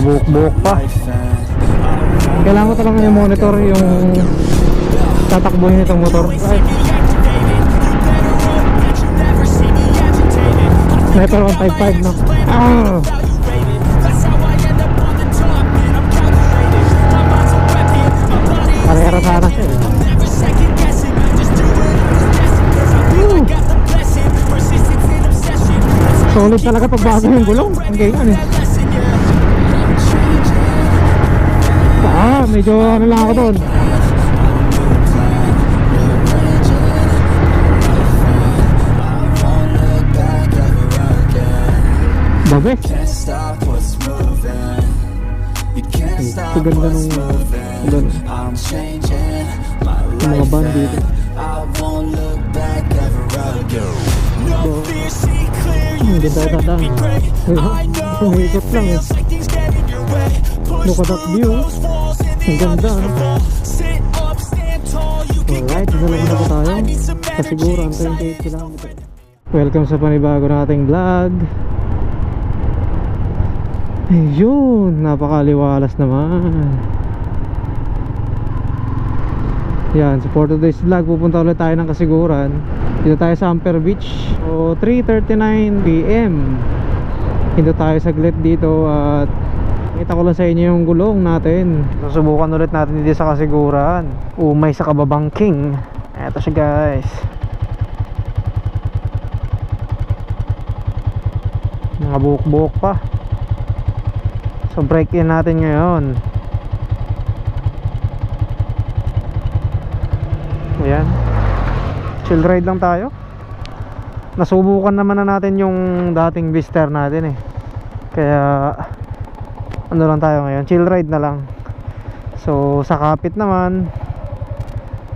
Nakabuhok-buhok pa. Kailangan ko talaga yung monitor yung tatakbuhin itong motor. Ay. Sniper 155 no? Ah! Karera sana siya eh. Solid talaga pag bago yung gulong. Ang ganyan eh. Medyo ano lang ako doon. Babe, Ang ganda nung- ganun. Mga life. band dito. and I won't look back ever again. No fear, see clear. You Hindi tayo know Umikot it lang eh. Look at that view. Ang ganda, can Alright, it na po tayo. Some Kasiguro, ang energy. 28 km. Welcome sa panibago nating vlog. Ayun, napakaliwalas naman. Yan, so for today's vlog, pupunta ulit tayo ng kasiguran. Dito tayo sa Amper Beach. So, 3.39pm. Dito tayo saglit dito at Kita ko lang sa inyo yung gulong natin. Susubukan ulit natin dito sa kasiguran. Umay sa kababangking. Eto siya guys. Mga buhok-buhok pa. So break in natin ngayon. Ayan. Chill ride lang tayo. Nasubukan naman na natin yung dating Vister natin eh. Kaya ano lang tayo ngayon, chill ride na lang. So sa kapit naman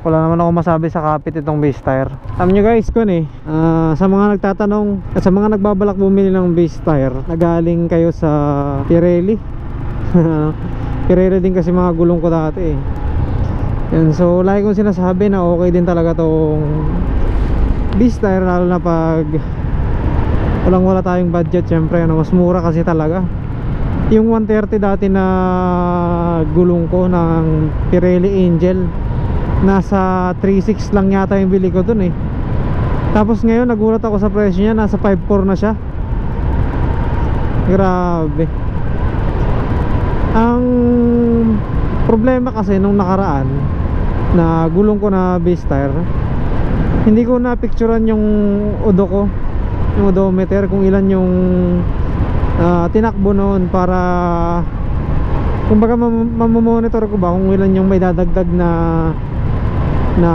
wala naman ako masabi sa kapit itong base tire. Alam nyo guys kun eh, ah, sa mga nagtatanong at sa mga nagbabalak bumili ng base tire, nagaling kayo sa Pirelli. Pirelli din kasi mga gulong ko dati eh. Yan, so lagi kong sinasabi na okay din talaga tong base tire lalo na pag walang wala tayong budget syempre ano, mas mura kasi talaga yung 130 dati na gulong ko ng Pirelli Angel nasa 3.6 lang yata yung bili ko dun eh. Tapos ngayon nagulat ako sa presyo niya nasa 5.4 na siya. Grabe. Ang problema kasi nung nakaraan na gulong ko na base tire hindi ko na picturean yung odo ko yung odometer kung ilan yung ah, tinakbo noon para kumbaga mam- mamamonitor ko ba kung ilan yung may dadagdag na na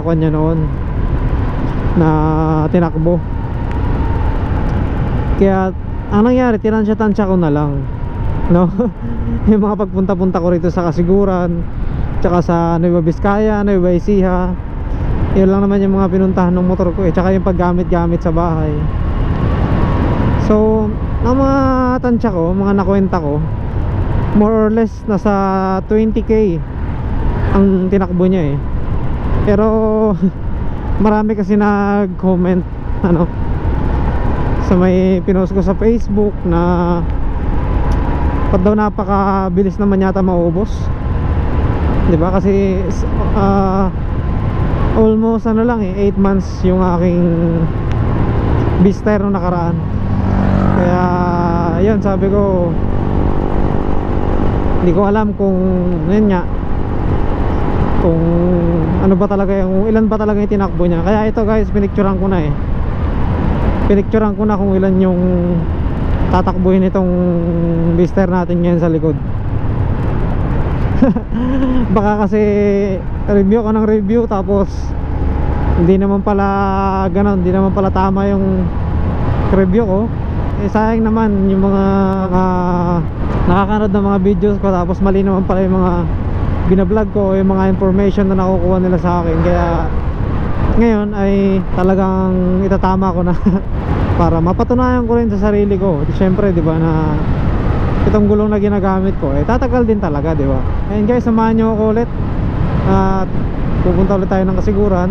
kanya noon na tinakbo. Kaya ang nangyari tinansya-tansya ko na lang no? Yung mga pagpunta-punta ko rito sa kasiguran tsaka sa Nueva Vizcaya, Nueva Ecija yun lang naman yung mga pinuntahan ng motor ko eh tsaka yung paggamit-gamit sa bahay. So ang mga tansya ko, mga nakwenta ko more or less nasa 20k ang tinakbo niya eh. Pero marami kasi nag-comment ano sa may pinost ko sa Facebook na pag daw napakabilis naman yata maubos? 'di ba? Kasi ah, almost ano lang eh 8 months yung aking Bister nung nakaraan yun sabi ko hindi ko alam kung yun nga kung ano ba talaga yung ilan ba talaga yung tinakbo niya. Kaya ito guys pinicturean ko na eh. Pinicturean ko na kung ilan yung tatakbuhin itong Bister natin ngayon sa likod. Baka kasi review ko ng review tapos hindi naman pala ganon hindi naman pala tama yung review ko eh sayang naman yung mga uh, nakakanood ng mga videos ko tapos mali naman pala yung mga binablog ko yung mga information na nakukuha nila sa akin. Kaya ngayon ay talagang itatama ko na para mapatunayan ko rin sa sarili ko. Syempre di ba na itong gulong na ginagamit ko eh tatagal din talaga di ba? Ayun guys samahan nyo ako ulit. At pupunta ulit tayo ng kasiguran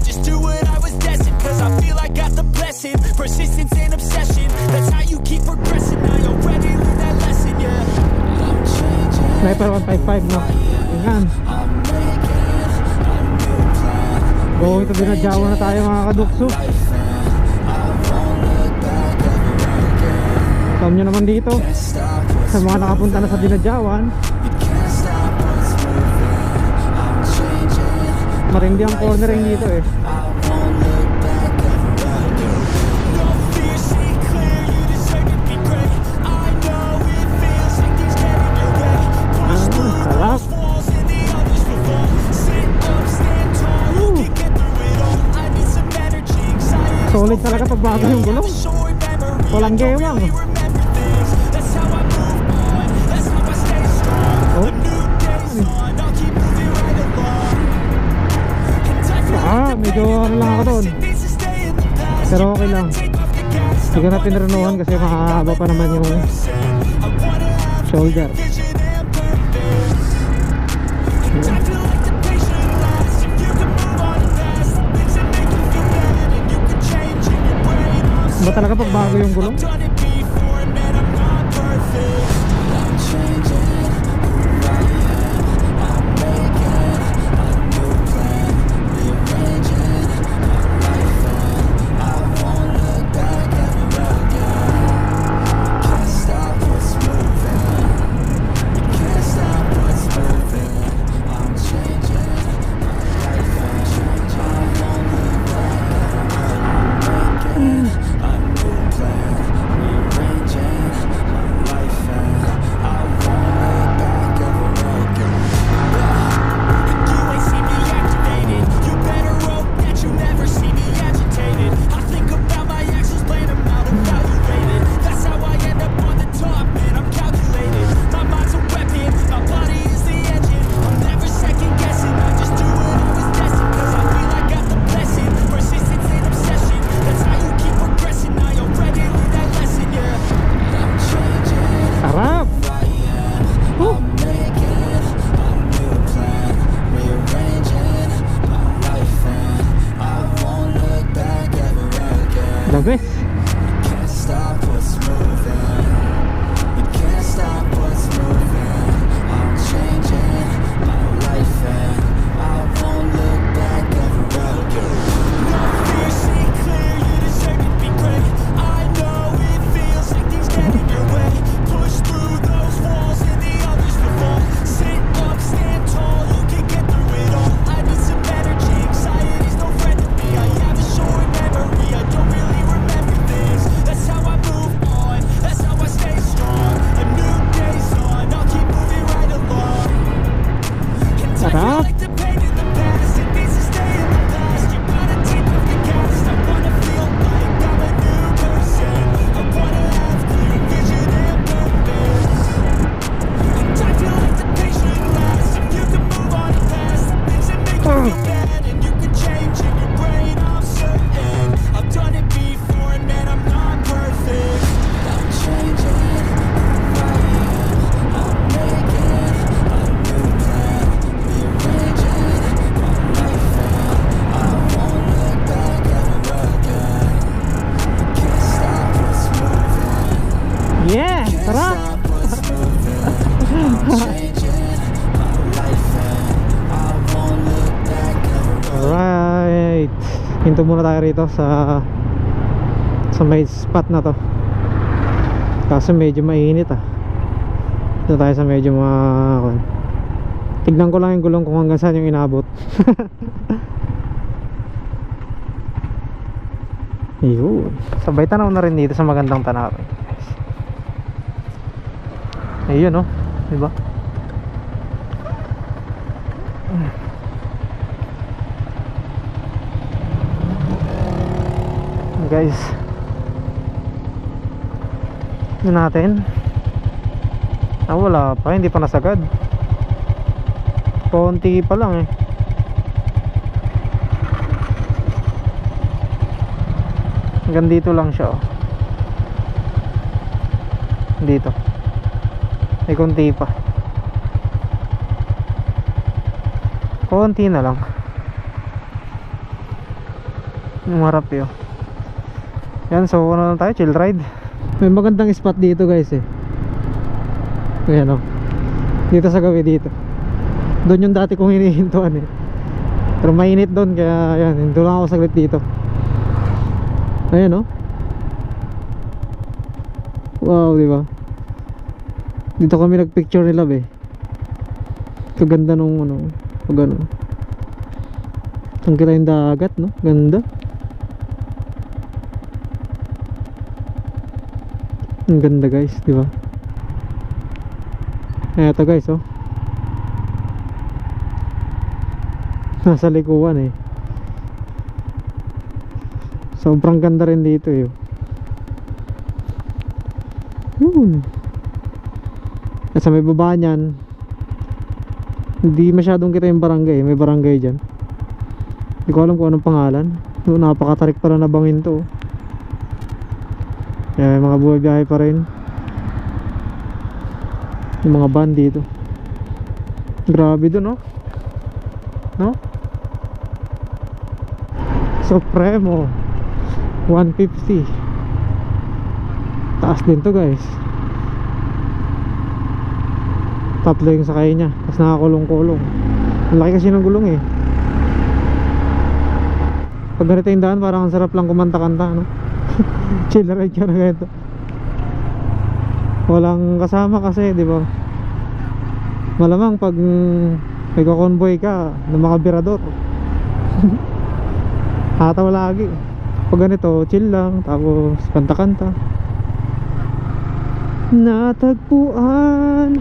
persistence and obsession. That's how you keep progressing. I already learned that lesson, yeah. Sniper 155 na. Ayan. Going to binadyawan na tayo mga kadukso. Alam nyo naman dito sa mga nakapunta na sa binadyawan Marindi ang cornering dito eh Solid talaga pag bago yung gulong. Walang gewang. Oh. Ah, medyo ano lang ako doon. Pero okay lang. Hindi ko na pinrenuhan kasi mahahaba pa naman yung shoulder. Ba talaga pag yung gulong? hinto muna tayo rito sa sa may spot na to. Kasi medyo mainit ah. Dito tayo sa medyo mga kun. tignan ko lang yung gulong kung hanggang saan yung inabot. Yun. Sabay tanaw na rin dito sa magandang tanawin ayun oh. Diba? mm. guys. Yun natin. Ah wala pa. Hindi pa nasagad. Konti pa lang eh. Hanggang dito lang siya oh. dito. May konti pa. Konti na lang. Umarap yun eh, oh yan so ano lang tayo chill ride. May magandang spot dito guys eh. Ayan oh. Dito sa gabi dito. Doon yung dati kong hinihintuan eh. Pero mainit doon kaya yan hinto lang ako saglit dito. Ayan oh. Wow di ba? Dito kami nagpicture ni Love eh. Kaganda nung ano pag ano. Ang kita yung dagat no? Ganda ang ganda guys di ba? Eto guys oh. Nasa likuan eh. Sobrang ganda rin dito eh. Yun. At may baba niyan hindi masyadong kita yung barangay may barangay dyan. Hindi ko alam kung anong pangalan. Napakatarik pala na bangin to oh. Kaya may mga buhay biyahe pa rin. Yung mga van dito. Grabe dun oh no? Supremo. 150 taas din to guys. Tatlo yung sakay niya. Tapos nakakulong-kulong. Laki kasi ng gulong eh. Pag ganito yung daan parang ang sarap lang kumanta-kanta no? chill ride ka na ganito walang kasama kasi di ba? Malamang pag may convoy ka ng mga birador. Hataw lagi. Pag ganito chill lang tapos kanta-kanta. Natagpuan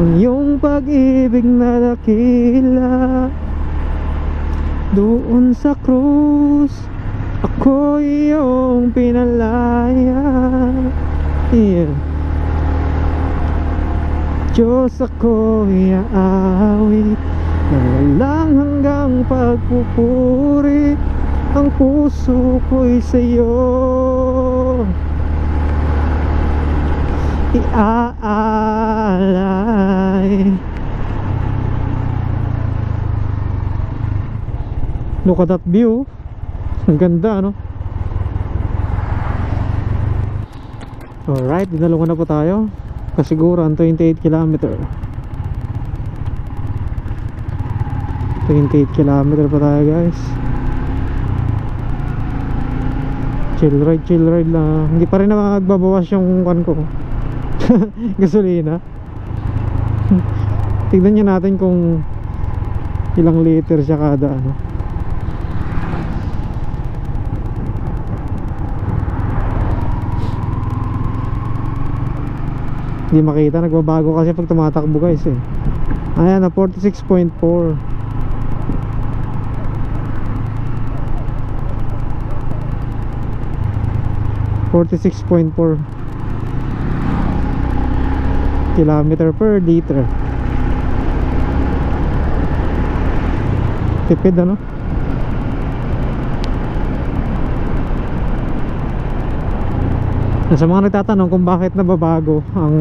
ang iyong pag-ibig na dakila doon sa krus ako iyong pinalaya. Yeah. Diyos ako iaawit na walang hanggang pagpupuri ang puso ko'y sa'yo. Iaalay. Look at that view ang ganda no alright dinalawa na po tayo. Kasiguran 28 kilometer. 28 kilometer pa tayo guys. Chill ride chill ride lang. Hindi pa rin nagbabawas yung kan ko. Gasolina. Tignan nyo natin kung ilang liter siya kada ano hindi makita. Nagbabago kasi pag tumatakbo guys eh. Ayan na 46.4 46.4 kilometer per liter. Tipid ano sa mga nagtatanong kung bakit nababago ang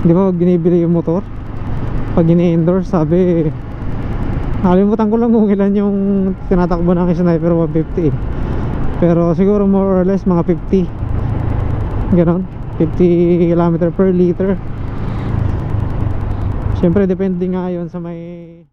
di ba pag binibili yung motor? Pag ini-endorse sabi nakalimutan ko lang kung ilan yung tinatakbo ng sniper 150 eh. pero siguro more or less mga 50 ganon. 50 km per liter. Syempre depende nga yun sa may